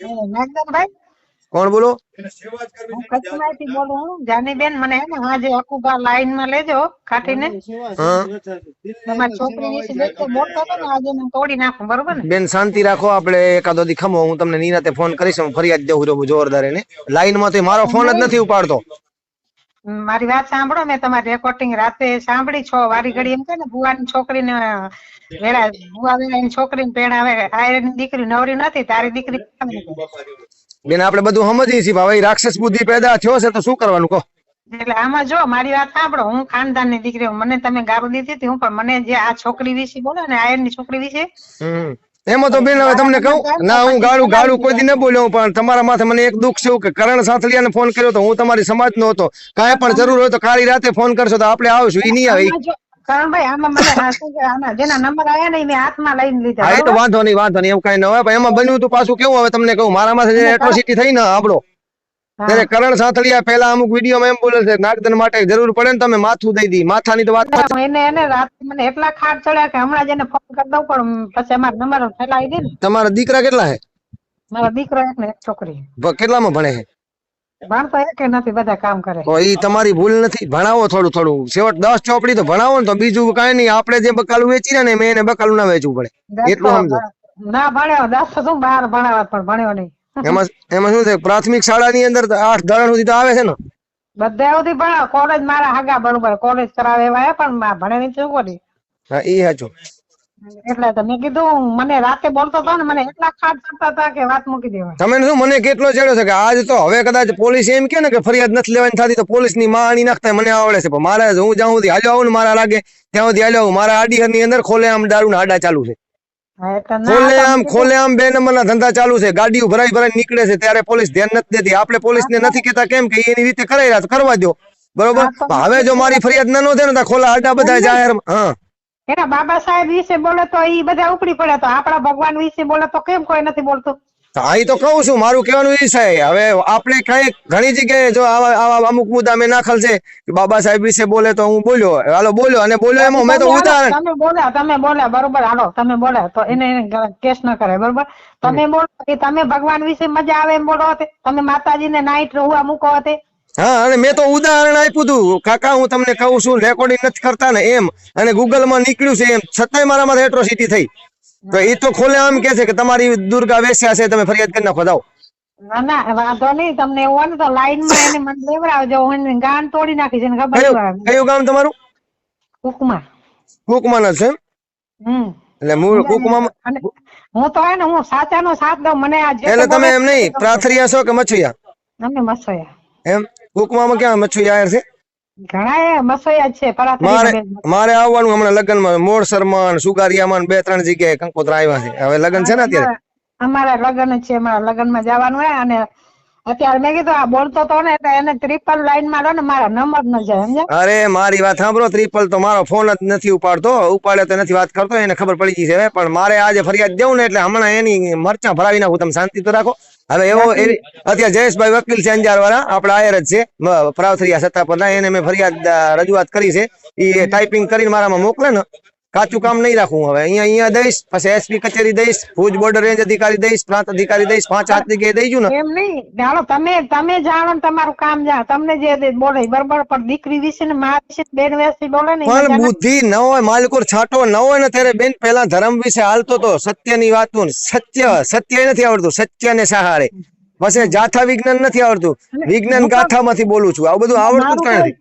નાગદાનભાઈ કોણ બોલો? હું કચ્છમાંથી બોલું છું. જાનીબેન મને હે ને આજે અકુબા લાઈનમાં લેજો ખાટીને. હા. તમારી છોકરી વિશે જેટલો બોલતો હતો ને આજે હું તોડી નાખું બરોબર ને? બેન શાંતિ રાખો. આપણે એકાદો દી ખમો. હું તમને નિરાતે ફોન કરીશ હું ફરિયાદ દઉં છું જોરદાર એને. લાઈનમાં તો મારો ફોન જ નથી ઉપાડતો. મારી વાત સાંભળો મેં તમારી રેકોર્ડિંગ રાતે સાંભળી છો વારી ઘડી એમ કે ને ભુવાની છોકરીને વેળા ની વેળાની છોકરીને પેણાવે આ એની દીકરી નવરી નથી તારી દીકરી બેન આપણે બધું સમજીએ છીએ ભાઈ રાક્ષસ બુદ્ધિ પેદા થયો છે તો શું કરવાનું કહો એટલે આમાં જો મારી વાત સાંભળો હું ખાનદાનની દીકરી. મને તમે ગાળો દીધી હતી હું પણ મને જે આ છોકરી વિશે બોલો ને આયરની છોકરી વિશે. એમાં તો બેન હવે તમને કહું ના હું ગાળું ગાળું કોઈ દી ન બોલ્યો પણ તમારા માથે મને એક દુઃખ છે કે કરણ સાંથલિયાને ફોન કર્યો તો હું તમારી સમાજ નો હતો. કાંઈ પણ જરૂર હોય તો કાળી રાતે ફોન કરશો તો આપણે આવશું એ નહીં આવે. તો વાંધો નહીં વાંધો નહીં એવું કઈ ન હોય. પણ એમાં બન્યું હતું પાછું કેવું? હવે તમને કહું મારા માથે એટ્રોસિટી થઈ ને આપણો. હા. ત્યારે કરણ સાથળિયા પહેલા અમુક વિડીયોમાં એમ બોલે છે નાગદન માટે જરૂર પડે ને તમે માથું દઈ દી. માથાની તો વાત એને એને રાત મને એટલા ખાટ ચડ્યા કે હમણાં જ એને ફોન કરી દઉં પણ પછી અમારો નંબર ફેલાવી દે ને. તમારા દીકરા કેટલા છે મારા દીકરો એક ને એક છોકરી. કેટલામાં ભણે છે ભણતો એક નથી બધા કામ કરે. તો ઈ તમારી ભૂલ નથી. ભણાવો થોડું થોડું. છેવટ દસ ચોપડી તો ભણાવો ને તો બીજું કાઈ નહીં. આપણે જે બકાલું વેચી ને મેં એને બકાલું ના વેચવું પડે. એટલું સમજો. ના ભણ્યો દસ તો શું બહાર ભણાવત પણ ભણ્યો નહીં. એમાં એમાં શું છે? પ્રાથમિક શાળાની અંદર આઠ ધોરણ સુધી તો આવે છે ને? બધા સુધી પણ કોલેજ મારા હાગા બરોબર કોલેજ કરાવે એવા હે પણ ભણે નહીં કરી હા ઈ સાચું. એટલે તો મેં કીધું મને રાતે બોલતો હતો ને મને એટલા ખાટ કરતા હતા કે વાત મૂકી દેવા તમે શું મને કેટલો ચડ્યો છે કે આજ તો હવે કદાચ પોલીસ એમ કે ને કે ફરિયાદ નથી લેવાની થતી તો પોલીસની માં આણી નાખતા મને આવડે છે. પણ મારે હું જ્યાં સુધી હાલ્યો આવું ને મારા લાગે ત્યાં સુધી હાલ્યો આવું. મારા આડીહરની અંદર ખોલે આમ દારૂ ના આડા ચાલુ છે. હા, એટલે ના ખોલે તમે આમ ખોલે આમ બે નંબરના ધંધા ચાલુ છે. ગાડીઓ ભરાઈ ભરાઈ નીકળે છે ત્યારે પોલીસ ધ્યાન નથી દેતી. આપણે પોલીસ ને નથી કેતા કેમ કે એની રીતે કરાઈ રહ્યા કરવા દો બરોબર? હવે જો મારી ફરિયાદ ના નોંધે ને તો ખોલા આડા બધા જાહેર હા. એના બાબા સાહેબ વિશે બોલે તો એ બધા ઉપડી પડે. તો આપણા ભગવાન વિશે બોલે તો કેમ કોઈ નથી બોલતું? તો એ તો કહું છું મારું કહેવાનું એ છે હવે આપણે કઈ ઘણી જગ્યાએ જો આવા આવા અમુક મુદ્દા મેં નાખેલ છે કે બાબા સાહેબ વિશે બોલે તો હું બોલ્યો હાલો બોલ્યો અને બોલ્યો એમાં મેં તો તમે ઉદાહરણ તમે બોલ્યા તમે બોલ્યા બરોબર હાલો તમે બોલ્યા તો એને કેસ ન કરે બરોબર? તમે બોલો કે તમે ભગવાન વિશે મજા આવે એમ બોલો તમે માતાજીને નાઈટ રહુવા મૂકો તે. હા અને મેં તો ઉદાહરણ આપ્યું હતું કાકા હું તમને કહું છું રેકોર્ડિંગ નથી કરતા ને એમ અને Google માં નીકળ્યું છે એમ છતાંય મારા માથે એટ્રોસિટી થઈ. તો એ તો ખોલે આમ કે છે કે તમારી દુર્ગા વેસ્યા છે તમે ફરિયાદ કરી નાખો જાઓ. ના ના વાંધો નહીં તમને એવું હોય ને તો લાઈનમાં એને મને લેવડાવજો હું ગાન તોડી નાખીશ એને ખબર કયું ગામ તમારું? કુકમાં. કુકમાં જ છે એમ? હમ. એટલે મૂળ કુકમાં હું તો હે ને હું સાચા નો સાથ દઉં મને આ એટલે તમે એમ નહીં પ્રાથરિયા છો કે મછુયા અમે એમ? કુકમાં ક્યાં મછુયા છે? મારે આવવાનું હમણાં લગ્નમાં. સુગારિયા સુગારિયામાં બે ત્રણ જગ્યાએ કંકોત્રા આવ્યા છે. હવે લગ્ન છે ને અત્યારે? અમારા લગ્ન છે અમારા લગ્નમાં જવાનું હોય અને અત્યારે મેં કીધું આ બોલતો તો ને એને ટ્રિપલ લાઈન મારો ને મારા નંબર ન જાય અરે મારી વાત સાંભળો ત્રિપલ તો મારો ફોન જ નથી ઉપાડતો ઉપાડે તો નથી વાત કરતો એને ખબર પડી ગઈ છે પણ મારે આજે ફરિયાદ દેવું ને એટલે હમણાં એની મરચા ભરાવી નાખું તમે શાંતિ તો રાખો. હવે એવો એવી અત્યારે જયેશભાઈ વકીલ છે અંજાર વાળા આપડા આયર જ છે પ્રાવથરિયા સત્તા પર એને મેં ફરિયાદ રજૂઆત કરી છે. એ ટાઈપિંગ કરીને મારામાં મોકલે ને કાચું કામ નહીં રાખવું હવે. અહીંયા અહીંયા દઈશ પછી એસપી કચેરી દઈશ ભુજ બોર્ડર રેન્જ અધિકારી દઈશ પ્રાંત અધિકારી દઈશ પાંચ હાથ જગ્યાએ દઈશું ને? એમ નહીં. જાણો તમે તમે જાણો ને તમારું કામ જાણો. તમને જે બોલે બરોબર પણ દીકરી વિશે ને મા વિશે બેન વિશે બોલે ને પણ બુદ્ધિ ન હોય માલકોર છાંટો ન હોય ને ત્યારે બેન પેલા ધર્મ વિશે હાલતો તો સત્યની વાતું સત્ય સત્ય નથી આવડતું સત્ય ને સહારે. પછી જાથા વિજ્ઞાન નથી આવડતું. વિજ્ઞાન ગાથામાંથી બોલું છું. આવું બધું આવડતું જ નથી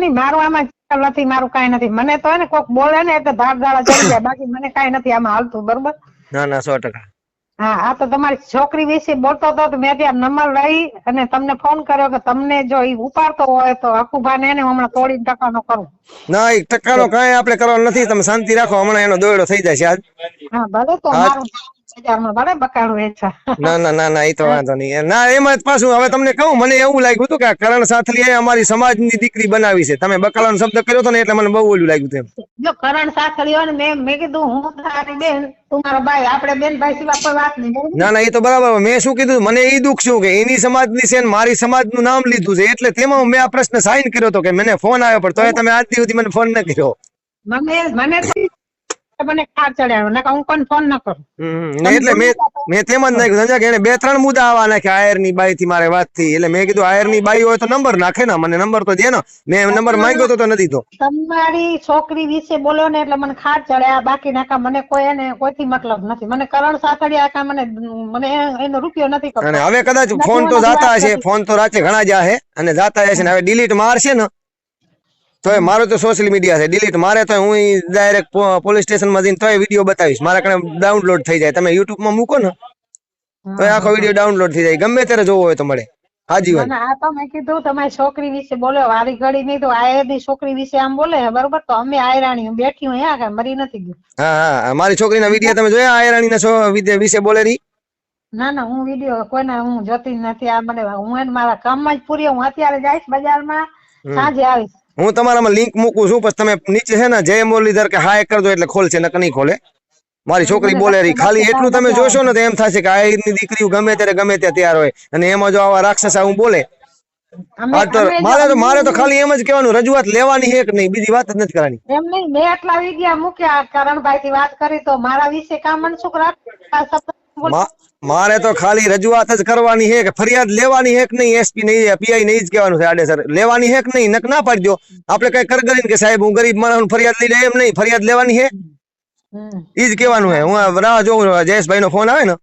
નહીં મારું આમાં ખ્યાલ નથી મારું કઈ નથી. મને તો ને કોક બોલે ને એટલે ધાર ધારા ચડી જાય. બાકી મને કઈ નથી આમાં હાલતું બરોબર? ના ના સો ટકા. હા આ તો તમારી છોકરી વિશે બોલતો હતો તો મેં ત્યાં નંબર લઈ અને તમને ફોન કર્યો કે તમને જો એ ઉપાડતો હોય તો હકુભાને એને હું હમણાં તોડી ટકાનો કરું. ના એક ટકાનો કઈ આપણે કરવાનો નથી. તમે શાંતિ રાખો. હમણાં એનો દોયડો થઈ જાય છે આજ. હા ભલે તો મારું બજારમાં ભલે બકાડું વેચા ના ના ના ના એ તો વાંધો નહીં. ના એમાં પાછું હવે તમને કહું મને એવું લાગ્યું હતું કે કરણ સાથલીએ અમારી સમાજની દીકરી બનાવી છે. તમે બકાલાનો શબ્દ કર્યો હતો ને એટલે મને બહુ ઓલું લાગ્યું જો કરણ ને મેં મેં કીધું હું તારી બેન તું મારો ભાઈ આપણે બેન ભાઈ સિવાય કોઈ વાત નહીં ના ના એ તો બરાબર મેં શું કીધું મને એ દુઃખ શું કે એની સમાજની છે ને મારી સમાજનું નામ લીધું છે એટલે તેમાં મેં આ પ્રશ્ન સાઈન કર્યો હતો કે મને ફોન આવ્યો પણ તોય તમે આજ સુધી મને ફોન ન કર્યો. મને મને તો મને ખાર ચડ્યા નકર હું કોઈને ફોન ન કરું. એટલે મેં મેં તેમ જ નાખ્યું. સંજય કે એને બે ત્રણ મુદ્દા આવા નાખ્યા આયરની બાઈ થી મારે વાત થઈ. એટલે મેં કીધું આયરની બાઈ હોય તો નંબર નાખે ને મને નંબર તો દે ને. મેં નંબર માંગ્યો તો તો નથી તો. તમારી છોકરી વિશે બોલો ને એટલે મને ખાર ચડ્યા બાકી નાકા મને કોઈ એને કોઈથી મતલબ નથી. મને કરણ સાતડિયા કા મને મને એનો રૂપિયો નથી અને હવે કદાચ ફોન તો જાતા હશે. ફોન તો રાતે ઘણા જાહે અને જાતા હશે ને હવે ડિલીટ મારશે ને તો એ મારું તો સોશિયલ મીડિયા છે. ડિલીટ મારે તો હું ડાયરેક્ટ પોલીસ સ્ટેશનમાં જઈને તોય વીડિયો બતાવીશ. મારા કણે ડાઉનલોડ થઈ જાય. તમે યુટ્યુબમાં મૂકો ને તો આખો વીડિયો ડાઉનલોડ થઈ જાય. ગમે ત્યારે જોવો હોય તો મળે. આજીવન આ તમે કીધું તમારી છોકરી વિશે બોલો. વારી ઘડી નહીં તો આયરની છોકરી વિશે આમ બોલે બરોબર? તો અમે આયરાણી બેઠી હું અહીંયા મરી નથી ગયું હા હા મારી છોકરીના વીડિયો તમે જોયા આયરાણીના વિશે બોલે રી? ના ના હું વીડિયો કોઈને હું જોતી નથી. આ મને હું એને મારા કામમાં જ પૂરી હું અત્યારે જઈશ બજારમાં. સાંજે આવીશ. હું તમારામાં લિંક મૂકું છું પછી તમે નીચે છે ને જય મુરલીધર કે હાય કરજો એટલે ખોલશે ને નહીં ખોલે. મારી છોકરી બોલે રહી ખાલી એટલું તમે જોશો ને તો એમ થશે કે આ દીકરીઓ ગમે ત્યારે ગમે ત્યાં તૈયાર હોય. અને એમાં જો આવા રાક્ષસ હું બોલે મારે તો મારે તો ખાલી એમ જ કહેવાનું રજૂઆત લેવાની છે કે નહીં બીજી વાત જ નથી કરવાની. એમ નહીં મેં આટલા વિડિયા મૂક્યા કરણભાઈ થી વાત કરી તો મારા વિશે કામ મનસુખ મારે તો ખાલી રજૂઆત જ કરવાની છે કે ફરિયાદ લેવાની છે કે નહીં? એસપી નહીં પીઆઈ નહીં જ કહેવાનું છે આડે સર લેવાની છે કે નહીં? નક ના પાડજો. આપણે કઈ કર કરીને કે સાહેબ હું ગરીબ માણસ ફરિયાદ લઈ લે એમ નહીં. ફરિયાદ લેવાની છે. ઈ જ કહેવાનું છે. હું રાહ જોઉં જયેશભાઈ નો ફોન આવે ને.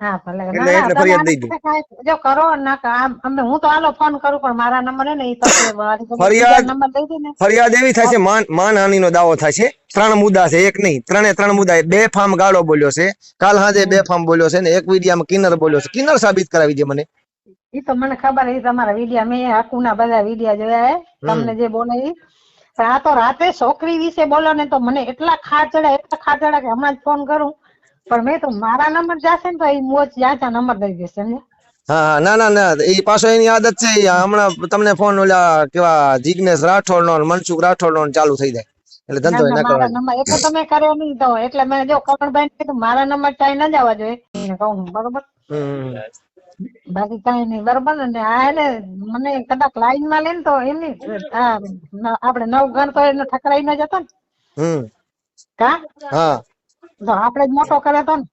હા ભલે. એટલે- ના, ના, એટલે તમે ફરિયાદ દઈ આને કાંઈ જો કરો ના અમે હું તો આલો ફોન કરું પણ મારા નંબર ને ઈ તમે ફરિયાદ- બીજા નંબર દઈ દે ને. ફરિયાદ એવી થાય માન માનહાનિ નો દાવો થાય ત્રણ મુદ્દા છે એક નહીં. ત્રણે ત્રણ મુદ્દા બે ફાર્મ ગાળો બોલ્યો છે. કાલ હાજે બે ફાર્મ બોલ્યો છે ને એક વિડિયામાં કિન્નર બોલ્યો છે. કિન્નર સાબિત કરાવી દે મને. ઈ તો મને ખબર એ તમારા વિડિયા મેં હાકુના બધા વિડિયા જોયા તમને જે બોલે આ તો રાતે છોકરી વિશે બોલો ને તો મને એટલા ખાચડા એટલા ખાચડા કે હમણાં જ ફોન કરું. પણ મેં તો મારા નંબર જાશે ને તો એ મોજ જ્યાં નંબર દઈ દેશે સમજે હા ના ના ના એ પાછો એની આદત છે હમણાં તમને ફોન ઓલા કેવા જિગ્નેશ રાઠોડ નો મનસુખ રાઠોડ નો ચાલુ થઈ જાય. એટલે ધંધો ના, કરવાનો એટલે તમે કર્યો નહીં તો એટલે મેં જો કરણભાઈ ને કીધું મારા નંબર ચાઈ ન જવા જોઈએ એને કહું બરોબર? હમ. બાકી કઈ નહીં બરોબર? ને આ એને મને કદાચ લાઈનમાં લે ને તો એમની આપડે નવ ઘર તો એને ઠકરાઈ ના જતો ને. હમ. કા? હા. આપણે જ મોટો કરે તો ને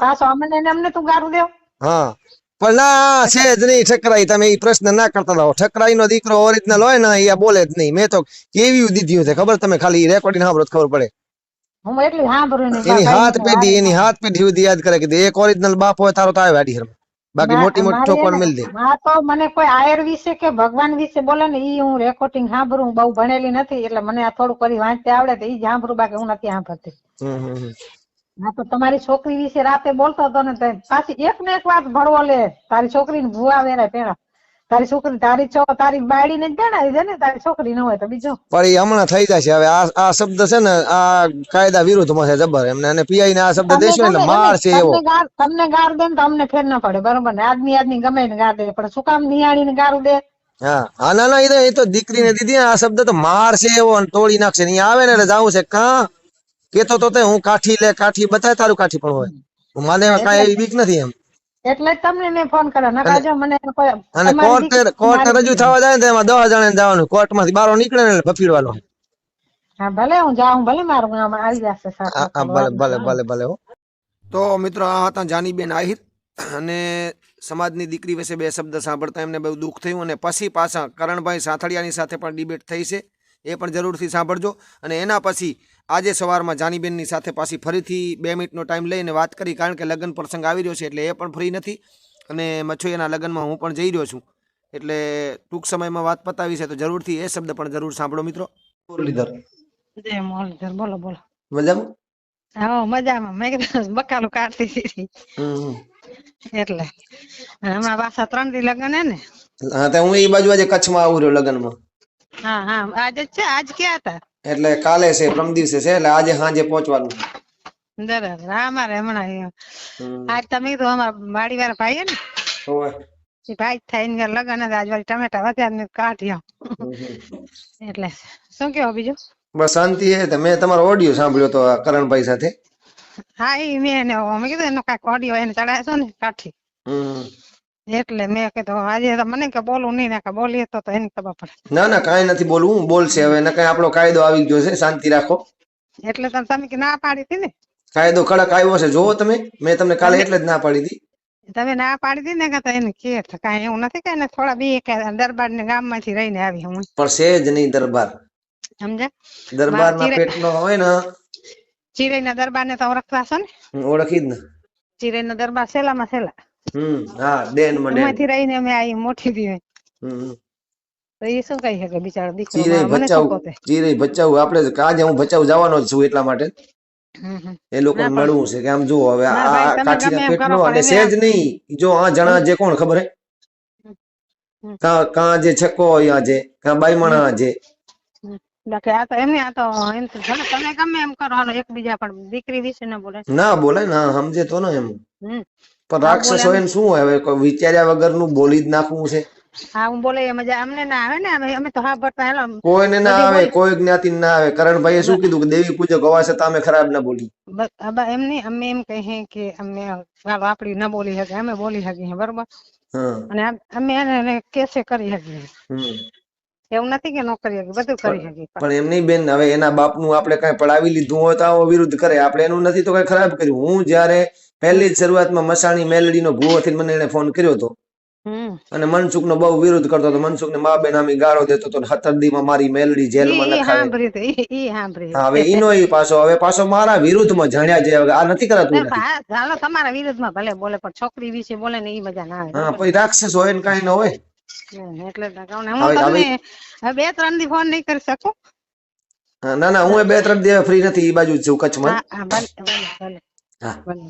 પાછો અમને અમને તું ગારું દેવ હા. પણ ના છે જ નહીં ઠકરાઈ. તમે એ પ્રશ્ન ના કરતા રહો ઠકરાઈ નો દીકરો ઓરિજિનલ હોય ને એ બોલે જ નહીં. મેં તો કેવી દીધી છે ખબર તમે? ખાલી રેકોર્ડિંગ સાંભળો ખબર પડે. એની હાથ પેઢી એની હાથ પેઢી સુધી યાદ કરે કે એક ઓરિજિનલ બાપ હોય તારો તો આવે વાડી બાકી મોટી મોટી ઠોકવાન મિલ દે. હા તો મને કોઈ આયર વિશે કે ભગવાન વિશે બોલે ને ઈ હું રેકોર્ડિંગ સાંભળું બહુ ભણેલી નથી એટલે મને આ થોડું કરી વાંચતે આવડે તો ઈ સાંભળું બાકી હું નથી સાંભળતી. હા તો તમારી છોકરી વિશે રાતે બોલતો હતો ને પાછી એક ને એક વાત ભળવો લે. તારી છોકરી ને ભૂવા વેરાય પેલા તારી છોકરી તારી છો તારી બાળી ને જ પેણાવી દે ને તારી છોકરી ન હોય તો બીજો. પણ એ હમણાં થઈ જશે. હવે આ આ શબ્દ છે ને આ કાયદા વિરુદ્ધમાં છે જબર. એમને અને પીઆઈ ને આ શબ્દ દેશો એટલે માર છે એવો. તમને ગાર દે ને તો અમને ફેર ના પડે બરોબર ને? આદમી આદમી ગમે ને ગાર દે પણ શું કામ નિયાળી ને ગારું દે? હા. ના ના એ તો દીકરી ને દીકરીને દીધી આ શબ્દ તો માર છે એવો અને તોડી નાખશે નહીં આવે ને એટલે જવું છે. કા કેતો તો તે હું કાઠી લે કાઠી બતાય તારું કાઠી પણ હોય. હું માને કાંઈ એવી બીક નથી એમ. એટલે તમને મેં ફોન કર્યો નકર જો મને કોઈ અને કોર્ટ કોર્ટ રજૂ થવા જાય ને એમાં દસ જણા જવાનું. કોર્ટમાંથી બારો નીકળે ને એટલે ભફીડવાનો. હા ભલે હું જાઉં ભલે મારું ગામ આવી જશે સાથે. હા હા, ભલે ભલે ભલે ભલે હો. તો મિત્રો આ હતા જાનીબેન આહિર અને સમાજની દીકરી વિશે બે શબ્દ સાંભળતા એમને બહુ દુઃખ થયું અને પછી પાછા કરણભાઈ સાથળિયાની સાથે પણ ડિબેટ થઈ છે. એ પણ જરૂરથી સાંભળજો. અને એના પછી આજે સવારમાં જાનીબેનની સાથે પાછી ફરીથી બે મિનિટનો ટાઈમ લઈને વાત કરી કારણ કે લગ્ન પ્રસંગ આવી રહ્યો છે એટલે એ પણ ફ્રી નથી. અને મચ્છોયાના લગ્નમાં હું પણ જઈ રહ્યો છું. એટલે ટૂંક સમયમાં વાત પતાવી છે તો જરૂરથી એ શબ્દ પણ જરૂર સાંભળો મિત્રો. મુરલીધર. જય મુરલીધર બોલો બોલો. મજામાં? હા મજામાં. મેં કીધું બકાલું કાઢતી હતી. એટલે હમણાં પાછા ત્રણ દી લગ્ન હે ને. હા તો હું એ બાજુ આજે કચ્છમાં આવું રહ્યો લગ્નમાં. હા હા. આજે છે આજ ક્યાં હતા. એટલે કાલે છે પ્રમ દિવસે છે એટલે આજે સાંજે પહોંચવાનું. બરાબર. અમારે હમણાં આજ તમે તો અમારા વાડી વાળા ભાઈ ને હોય ભાઈ જ થાય ને લગ્ન હતા આજ વાળી ટમેટા વધ્યા ને કાઢ્યા. એટલે શું કેવો બીજું? બસ શાંતિ છે મેં તમારો ઓડિયો સાંભળ્યો તો કરણભાઈ સાથે. હા એ મેં એને મેં કીધું એનો કાંઈક ઓડિયો એને ચડાવ્યો છો ને કાઠી. હમ. એટલે મેં કીધું આજે તો મને કે બોલું નહીં ને કે બોલીએ તો તો એની ખબર પડે. ના ના કાંઈ નથી બોલવું બોલશે હવે ને કઈ આપણો કાયદો આવી ગયો છે શાંતિ રાખો. એટલે તો તમે કે ના પાડી હતી ને? કાયદો કડક આવ્યો છે જોવો તમે મેં તમને કાલે એટલે જ ના પાડી હતી. તમે ના પાડી હતી ને કે તો એને કે તો કાંઈ એવું નથી કે એને થોડા બી કે દરબાર ને ગામમાંથી રહીને આવી હું. પણ છે જ નહીં દરબાર. સમજ્યા? દરબારના ચિરે- પેટનો હોય ને ચિરાઈ ના દરબાર ને તો ઓળખતા છો ને? હું ઓળખી જ ને. ચિરાઈ નો દરબાર સેલામાં સેલા. હમ હા ડેન. માં એમાંથી રહીને અમે આવી મોટી દી હમ તો એ શું કહી શકે બિચારો દીકરો? મને શું પોતે ચીરે ભચાઉ. આપણે કાજે હું બચાવ જવાનો જ છું એટલા માટે. એ લોકો મળવું છે કે આમ જો હવે આ કાચીના પેટનો અને સેજ નહીં. જો આ જણા જે કોણ ખબર હે. કા કા જે છક્કો હોય જે કા બાઈમણા આજે બાકી આ તો એમને આ તો એમ ભલે તમે ગમે એમ કરો હાલો એકબીજા પણ દીકરી વિશે ન બોલે. ના બોલે ના સમજે તો ને એમ. પણ હા, રાક્ષસો શું હોય? હવે વિચાર્યા વગરનું બોલી જ નાખવું છે. હા હું બોલે એ મજા અમને ના આવે ને અમે તો હા ભરતા હેલો. કોઈને ના આવે કોઈ જ્ઞાતિ ના આવે. કરણભાઈએ શું કીધું? કે દેવી પૂજક હોવા છતાં અમે ખરાબ ના બોલી. બસ એમ નહીં અમે એમ કહે કે અમે ચાલો આપડી ના બોલી શકે અમે બોલી શકીએ બરોબર? અને અમે એને કેસે કરી શકીએ. એવું નથી કે નોકરી કરી બધું કરી શકીએ. પણ એમ નહીં બેન હવે એના બાપનું આપણે કઈ પડાવી લીધું હોય તો આવો વિરુદ્ધ કરે. આપણે એનું નથી તો કઈ ખરાબ કર્યું. હું જ્યારે પહેલી જ શરૂઆતમાં મસાણી મેલડીનો ભૂવો થી મને એને ફોન કર્યો હતો. અને મનસુખ નો બહુ વિરોધ કરતો હતો. મનસુખને મા બેન આમી ગાળો દેતો હતો હથર્દી હતરદીમાં મારી મેલડી જેલમાં નખાવે. હવે ઈનો ઈ પાછો. હવે પાછો મારા વિરુદ્ધમાં જાણ્યા છે. હવે આ નથી કરાતું ના, ચાલો તમારા વિરુદ્ધમાં ભલે બોલે પણ છોકરી વિશે બોલે ને ઈ મજા ના આવે. હા પછી રાક્ષસ હોય ને કાંઈ ન હોય. એટલે. હું બે ત્રણ દી ફોન નહીં કરી શકું? ના ના હું બે ત્રણ દિવસ ફ્રી નથી એ બાજુ જ છું કચ્છમાં. હા ભલે ભલે ભલે